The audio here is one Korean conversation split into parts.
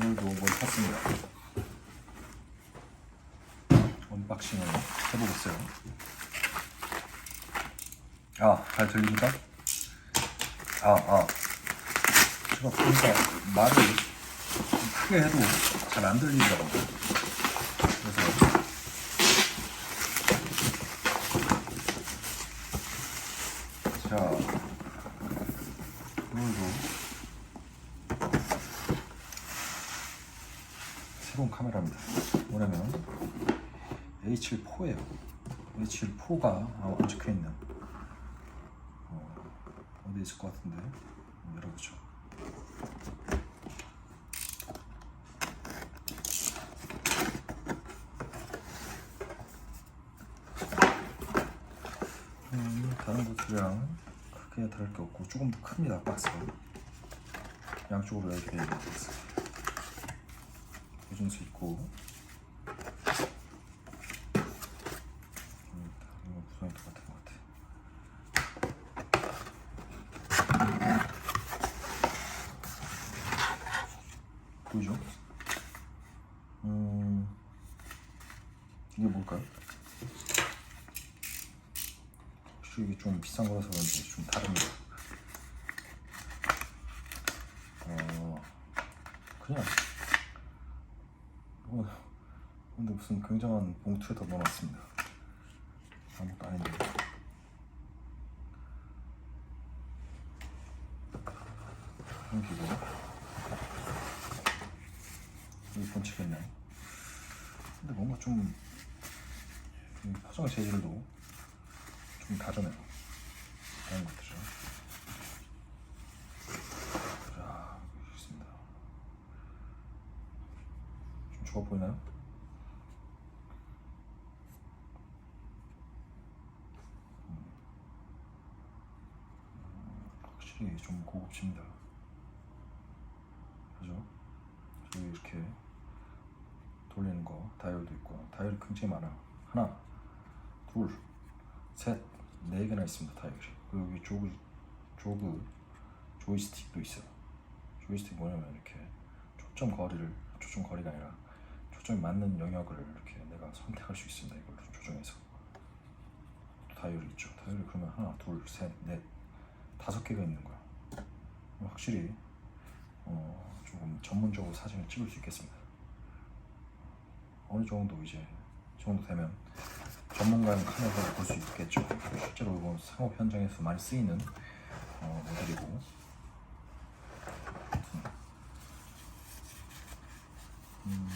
오늘도 뭘 샀습니다. 언박싱을 해보겠어요. 아, 잘 들립니까? 아, 아. 제가 보니까 말을 좀 크게 해도 잘 안 들리더라고요. 그래서 자, 오늘도 새로운 카메라입니다. 뭐냐면 H4예요. H4가 안 적혀 있는 어, 어디 있을 것 같은데 열어보죠. 음, 다른 것들이랑 크게 다를 게 없고 조금 더 큽니다 박스가 양쪽으로 이렇게 되어 박스 보존수 있고 음, 이거 구성이 똑같은 것 같아 보이죠? 음 이게 뭘까요? 혹시 이게 좀 비싼 거라서 그런지 좀 다릅니다. 어, 그냥 근데 무슨 굉장한 봉투에다 넣어놨습니다. 아무것도 아닌데. 여기고 여기 있나요? 근데 뭔가 좀, 좀 포장 재질도 좀 다르네요. 다른 것들이죠. 자, 여기 있습니다. 좀 좋아 보이나요? 확실히 좀 고급집니다. 그죠? 여기 이렇게 돌리는 거 다이얼도 있고 다이얼이 굉장히 많아. 하나, 둘, 셋, 네 개나 있습니다 타일이. 그리고 여기 조그 조그 조이스틱도 있어요. 조이스틱 뭐냐면 이렇게 초점 거리를 초점 거리가 아니라 초점이 맞는 영역을 이렇게 내가 선택할 수 있습니다. 이걸로 조정해서 또 다이얼이 있죠. 다이얼이 그러면 하나, 둘, 셋, 넷, 다섯 개가 있는 거야. 확실히 어, 조금 전문적으로 사진을 찍을 수 있겠습니다. 어느 정도 이제 정도 되면 전문가용 카메라를 볼수 있겠죠. 실제로 이건 상업 현장에서 많이 쓰이는 어, 모델이고. 음,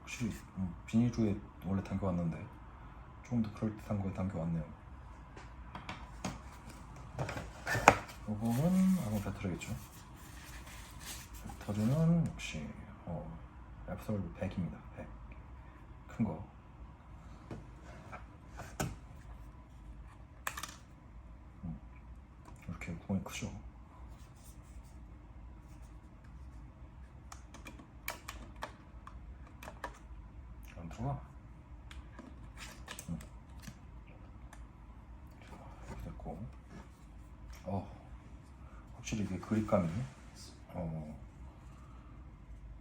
확실히 음, 비닐주에 원래 담겨왔는데 조금 더 그럴듯한 거에 담겨왔네요. 요거는 아마 배터리겠죠. 배터리는 역시 어, 애플 100입니다. 100. 큰 거. 음, 이렇게 구멍이 크죠. 안 들어가. 음. 자, 이렇게 됐고. 어, 확실히 이게 그립감이 어,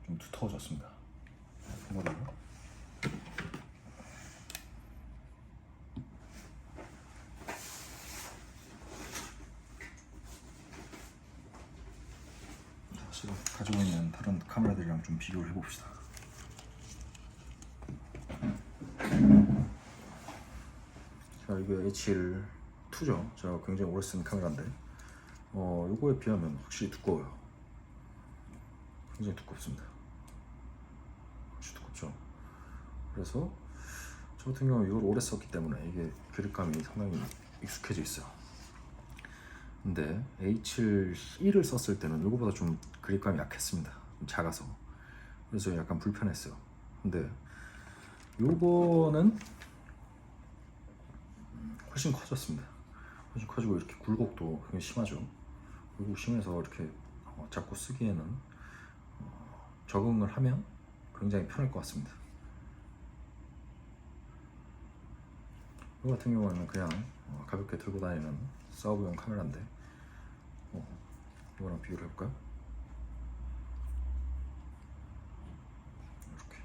좀 두터워졌습니다. 이거를 제가 가지고 있는 다른 카메라들이랑 좀 비교를 해봅시다. 자, 이게 HL2죠. 제가 굉장히 오래 쓴 카메라인데, 어, 요거에 비하면 확실히 두꺼워요. 굉장히 두껍습니다. 확실히 두껍죠. 그래서 저 같은 경우 이걸 오래 썼기 때문에 이게 그립감이 상당히 익숙해져 있어요. 근데 H1을 썼을 때는 이거보다 좀 그립감이 약했습니다. 좀 작아서. 그래서 약간 불편했어요. 근데 요거는 훨씬 커졌습니다. 훨씬 커지고 이렇게 굴곡도 굉장히 심하죠. 의구심해서 이렇게 어, 자꾸 쓰기에는 어, 적응을 하면 굉장히 편할 것 같습니다. 이거 같은 경우에는 그냥 어, 가볍게 들고 다니는 서브용 카메라인데 이거랑 비교를 해볼까요? 이렇게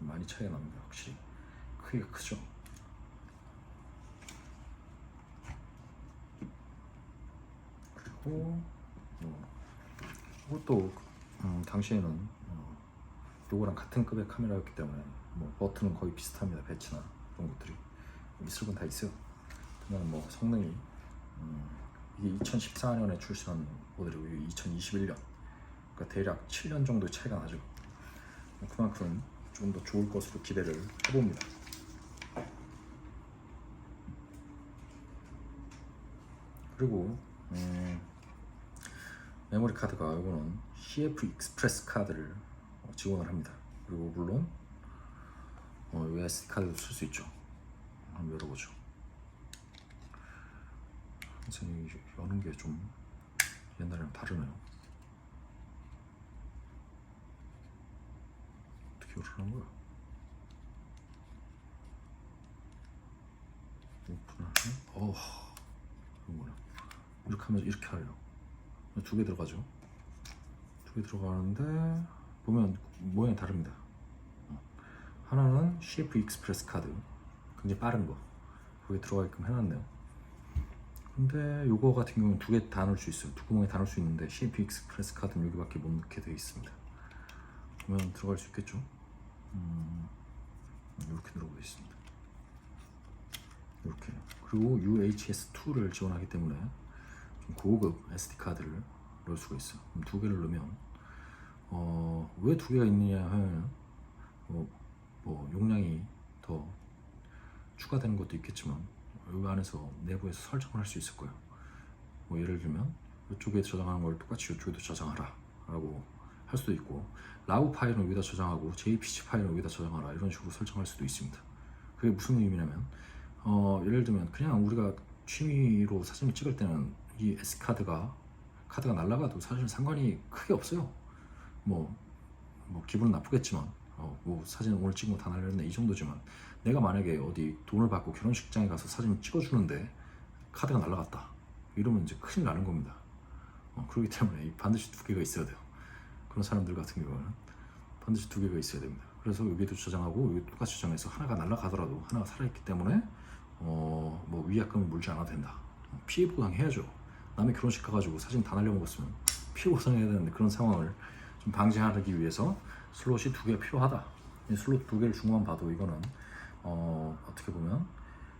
많이 차이가 납니다. 확실히 크기가 크죠. 그리고 어, 이것도 음, 당시에는 어, 요거랑 같은 급의 카메라였기 때문에 뭐 버튼은 거의 비슷합니다. 배치나 그런 것들이 있을 건 다 있어요. 그냥 뭐 성능이 음, 이게 2014년에 출시한 모델이고 이게 2021년 그러니까 대략 7년 정도 차이가 나죠. 그만큼 좀더 좋을 것으로 기대를 해봅니다. 그리고 음, 메모리 카드가 이거는 CF 익스프레스 카드를 어, 지원을 합니다. 그리고 물론 어, 이 SD 카드도 쓸 수 있죠. 한번 열어보죠. 선생님이 여는 게 좀 옛날이랑 다르네요. 어떻게 열으라는 거야? 오픈을 해? 어, 이거 뭐냐? 이렇게 하면 이렇게 하래요. 두 개 들어가죠. 두 개 들어가는데 보면 모양이 다릅니다. 어. 하나는 CF 익스프레스 카드, 굉장히 빠른 거. 거기 들어가게끔 해놨네요. 근데 요거 같은 경우는 두 개 다 넣을 수 있어요. 두 구멍에 다 넣을 수 있는데 CP 익스프레스 카드는 여기밖에 못 넣게 되어 있습니다. 그러면 들어갈 수 있겠죠? 음, 이렇게 들어가 있습니다. 이렇게 그리고 UHS2를 지원하기 때문에 좀 고급 SD 카드를 넣을 수가. 그럼 두 개를 넣으면 어, 왜 두 개가 있느냐 하면 뭐, 뭐 용량이 더 추가되는 것도 있겠지만 이 안에서 내부에서 설정을 할 수 있을 거예요. 뭐 예를 들면 이쪽에 저장하는 걸 똑같이 이쪽에도 저장하라 라고 할 수도 있고 라우 파일은 여기다 저장하고 JPG 파일은 여기다 저장하라 이런 식으로 설정할 수도 있습니다. 그게 무슨 의미냐면 어, 예를 들면 그냥 우리가 취미로 사진을 찍을 때는 이 S 카드가 카드가 날라가도 사실 상관이 크게 없어요. 뭐, 뭐 기분은 나쁘겠지만 어, 뭐 사진 오늘 찍은 거 다 날렸네 이 정도지만 내가 만약에 어디 돈을 받고 결혼식장에 가서 사진 찍어주는데 카드가 날라갔다 이러면 이제 큰일 나는 겁니다. 어, 그렇기 때문에 반드시 두 개가 있어야 돼요. 그런 사람들 같은 경우는 반드시 두 개가 있어야 됩니다. 그래서 여기도 저장하고 여기 똑같이 저장해서 하나가 날라가더라도 하나가 살아있기 때문에 어, 뭐 위약금을 물지 않아도 된다. 어, 피해 보상해야죠. 남의 결혼식 가가지고 사진 다 날려먹었으면 피해 보상해야 되는데 그런 상황을 좀 방지하기 위해서 슬롯이 두개 필요하다. 이 슬롯 두 개를 중만 봐도 이거는 어, 어떻게 보면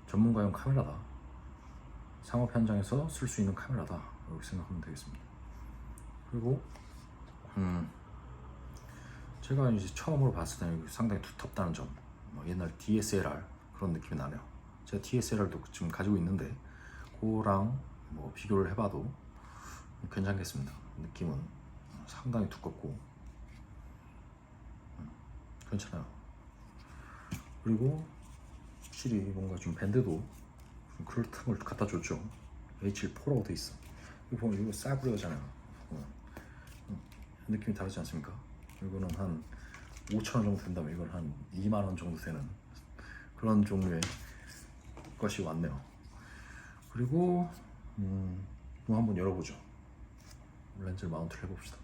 전문가용 카메라다. 상업 현장에서 쓸 수 있는 카메라다. 이렇게 생각하면 되겠습니다. 그리고 음, 제가 이제 처음으로 봤을 때는 상당히 두텁다는 점. 뭐 옛날 DSLR 그런 느낌이 나네요. 제가 DSLR도 지금 가지고 있는데 그거랑 뭐 비교를 해봐도 괜찮겠습니다. 느낌은 상당히 두껍고 음, 괜찮아요. 그리고 확실히 뭔가 좀 밴드도 좀 그럴 틈을 갖다 줬죠. H4라고 돼 있어. 이거 보면 이거 싸구려잖아요. 어. 음, 느낌이 다르지 않습니까? 이거는 한 5천 원 정도 된다면 이건 한 2만 원 정도 되는 그런 종류의 것이 왔네요. 그리고 음, 뭐 한번 열어보죠. 렌즈를 마운트를 해봅시다.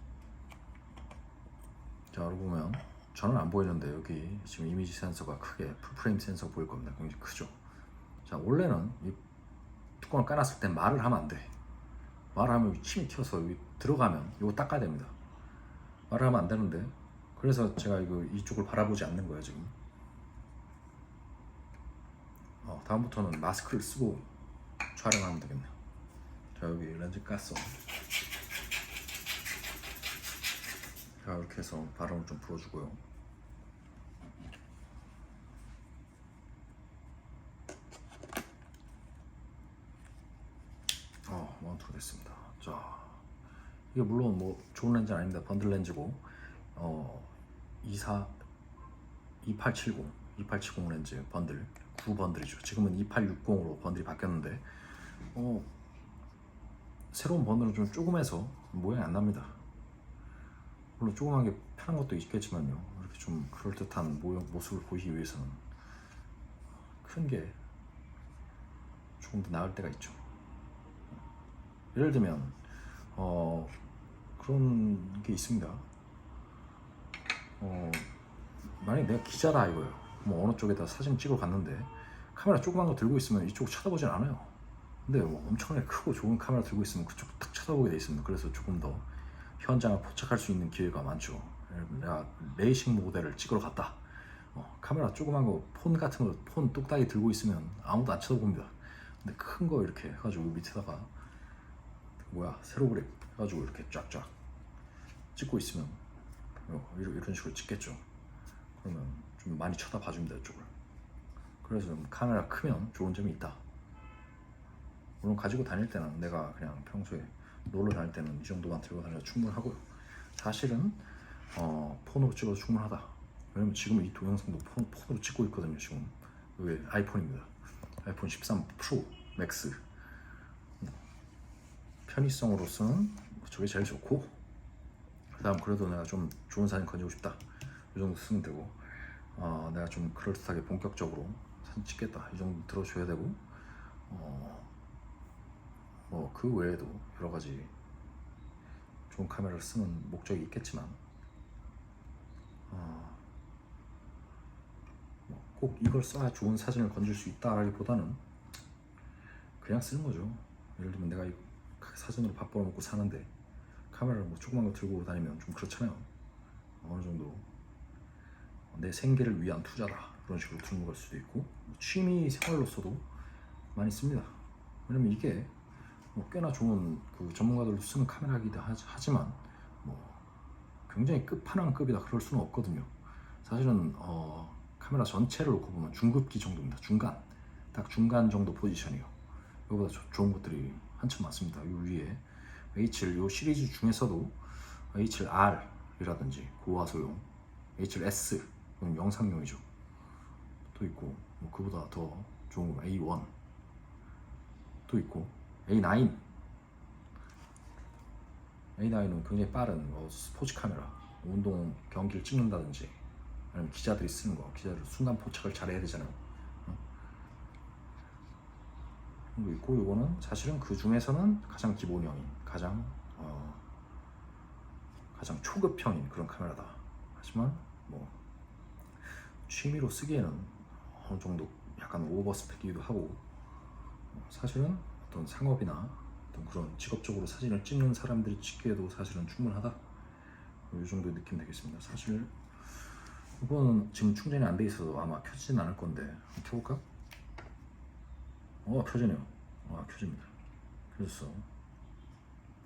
자, 여기 보면 저는 안 보이는데 여기 지금 이미지 센서가 크게 풀프레임 센서 보일 겁니다. 굉장히 크죠. 자, 원래는 이 뚜껑을 까놨을 때 말을 하면 안 돼. 말을 하면 침이 튀어서 여기 들어가면 이거 닦아야 됩니다. 말을 하면 안 되는데 그래서 제가 이거 이쪽을 바라보지 않는 거예요 지금. 어, 다음부터는 마스크를 쓰고 촬영하면 되겠네요. 자 여기 렌즈 깠어. 자 이렇게 해서 바람을 좀 불어주고요. 어 마운트가 됐습니다. 자 이게 물론 뭐 좋은 렌즈는 아닙니다. 번들 렌즈고 어 24, 2870, 2870 렌즈 번들 9 번들이죠. 지금은 2860으로 번들이 바뀌었는데 어 새로운 번들은 좀 조금해서 모양이 안 납니다. 물론 조그만 게 편한 것도 있겠지만요. 이렇게 좀 그럴듯한 모양, 모습을 보이기 위해서는 큰 게 조금 더 나을 때가 있죠. 예를 들면 어 그런 게 있습니다. 어 만약 내가 기자다 이거예요. 뭐 어느 쪽에다 사진 찍으러 갔는데 카메라 조그만 거 들고 있으면 이쪽 쳐다보진 않아요. 근데 뭐 엄청나게 크고 좋은 카메라 들고 있으면 그쪽 딱 쳐다보게 돼 있습니다. 그래서 조금 더 현장을 포착할 수 있는 기회가 많죠. 내가 레이싱 모델을 찍으러 갔다. 어, 카메라 조그만 거 폰 같은 거 폰 뚝딱이 들고 있으면 아무도 안 쳐다봅니다. 근데 큰 거 이렇게 해가지고 밑에다가 뭐야 세로브릭 해가지고 이렇게 쫙쫙 찍고 있으면 어, 이런, 식으로 찍겠죠. 그러면 좀 많이 쳐다봐 줍니다 이쪽을. 그래서 좀 카메라 크면 좋은 점이 있다. 물론 가지고 다닐 때는 내가 그냥 평소에 놀러 다닐 때는 이 정도만 들고 다녀도 충분하고요. 사실은 어, 폰으로 찍어도 충분하다. 왜냐면 지금 이 동영상도 폰, 폰으로 찍고 있거든요. 지금 이게 아이폰입니다. 아이폰 13 프로 맥스. 편의성으로서는 저게 제일 좋고 그다음 그래도 내가 좀 좋은 사진 건지고 싶다. 이 정도 쓰면 되고 어, 내가 좀 그럴듯하게 본격적으로 사진 찍겠다. 이 정도 들어줘야 되고 어, 뭐 그 외에도 여러 가지 좋은 카메라를 쓰는 목적이 있겠지만 어, 뭐꼭 이걸 써야 좋은 사진을 건질 수 있다라기보다는 그냥 쓰는 거죠. 예를 들면 내가 이 사진으로 밥 벌어먹고 사는데 카메라를 뭐 조그만 거 들고 다니면 좀 그렇잖아요. 어느 정도 내 생계를 위한 투자다 그런 식으로 들는 걸 수도 있고 뭐 취미 생활로서도 많이 씁니다. 왜냐면 이게 뭐 꽤나 좋은 그 전문가들도 쓰는 카메라이기도 하지- 하지만 뭐 굉장히 끝판왕급이다 그럴 수는 없거든요. 사실은 어, 카메라 전체를 놓고 보면 중급기 정도입니다. 중간 딱 중간 정도 포지션이요. 이거보다 조- 좋은 것들이 한참 많습니다. 이 위에 H7 요 시리즈 중에서도 H7R이라든지 고화소용, H7S 이건 영상용이죠. 또 있고 뭐 그보다 더 좋은 거 A1 또 있고 A9 A9은 굉장히 빠른 뭐 스포츠 카메라 운동 경기를 찍는다든지 아니면 기자들이 쓰는 거 기자들 순간 포착을 잘해야 되잖아요. 어? 그리고 있고 이거는 사실은 그 중에서는 가장 기본형인 가장 어, 가장 초급형인 그런 카메라다. 하지만 뭐 취미로 쓰기에는 어느 정도 약간 오버 스펙이기도 하고 어, 사실은 어떤 상업이나 어떤 그런 직업적으로 사진을 찍는 사람들이 찍기에도 사실은 충분하다. 이 정도의 느낌 되겠습니다. 사실 이거는 지금 충전이 안 돼 있어서 아마 켜지진 않을 건데 한번 켜볼까? 어 켜지네요. 아 켜집니다. 켜졌어.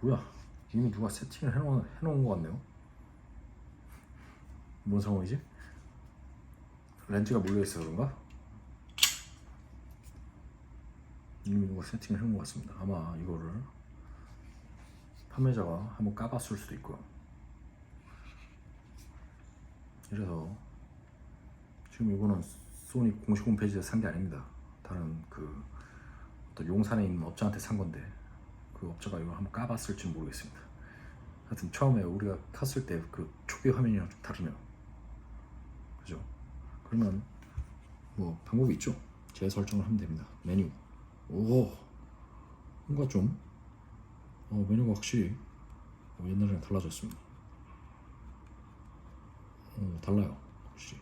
뭐야? 이미 누가 세팅을 해놓은, 해놓은 것 같네요. 뭔 상황이지? 렌즈가 몰려있어 그런가? 이미 누가 세팅을 해놓은 것 같습니다. 아마 이거를 판매자가 한번 까봤을 수도 있고요. 이래서 지금 이거는 소니 공식 홈페이지에 산게 아닙니다. 다른 그 어떤 용산에 있는 업자한테 산 건데 그 업자가 이걸 한번 까봤을지 모르겠습니다. 하여튼 처음에 우리가 탔을 때 그 초기 화면이랑 좀 다르네요. 그죠? 그러면 뭐 방법이 있죠? 재설정을 하면 됩니다. 메뉴 오. 뭔가 좀 어, 메뉴가 확실히 어, 옛날이랑 달라졌습니다. 어, 달라요 확실히.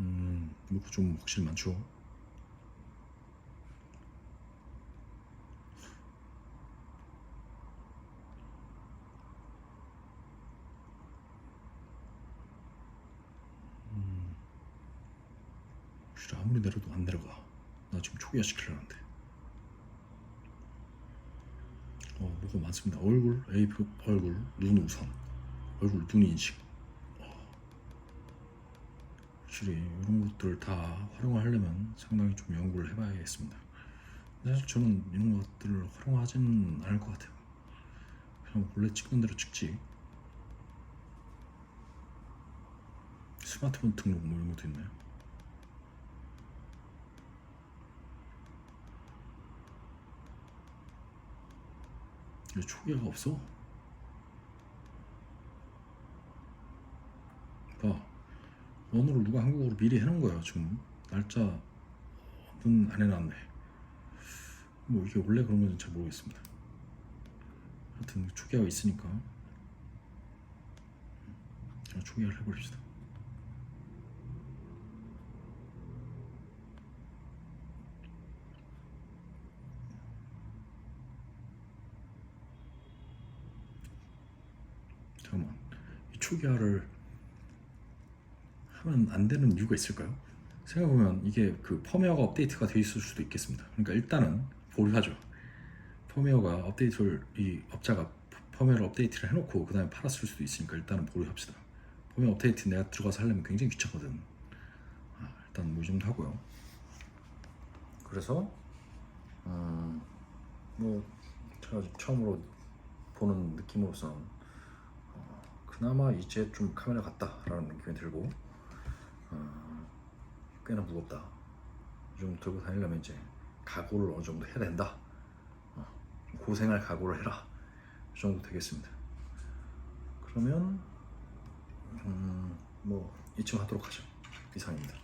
음 이거 좀 확실히 많죠 확실히 아무리 내려도 안 내려가. 나 지금 초기화 시키려는데. 어 뭐가 많습니다. 얼굴 A 얼굴 눈 우선. 얼굴 눈 인식. 어. 확실히 이런 것들 다 활용하려면 상당히 좀 연구를 해봐야겠습니다. 사실 저는 이런 것들을 활용하지는 않을 것 같아요. 그냥 원래 찍는 대로 찍지. 스마트폰 등록 뭐 이런 것도 있나요? 왜 초기화가 없어? 봐. 원어를 누가 한국어로 미리 해놓은 거야 지금. 날짜는 안 해놨네. 뭐 이게 원래 그런 건지 잘 모르겠습니다. 하여튼 초기화가 있으니까. 그냥 초기화를 해버립시다. 이 초기화를 하면 안 되는 이유가 있을까요? 생각해보면 이게 그 펌웨어가 업데이트가 돼 있을 수도 있겠습니다. 그러니까 일단은 보류하죠. 펌웨어가 업데이트를 이 업자가 펌웨어를 업데이트를 해놓고 그 다음에 팔았을 수도 있으니까 일단은 보류합시다. 펌웨어 업데이트 내가 들어가서 하려면 굉장히 귀찮거든. 아, 일단 뭐이 정도 하고요. 그래서 음, 뭐 제가 처음으로 보는 느낌으로서는 어, 그나마 이제 좀 카메라 같다라는 느낌이 들고 어, 꽤나 무겁다. 이 정도 들고 다니려면 이제 각오를 어느 정도 해야 된다. 어, 좀 고생할 각오를 해라. 이 정도 되겠습니다. 그러면 음, 뭐 이쯤 하도록 하죠. 이상입니다.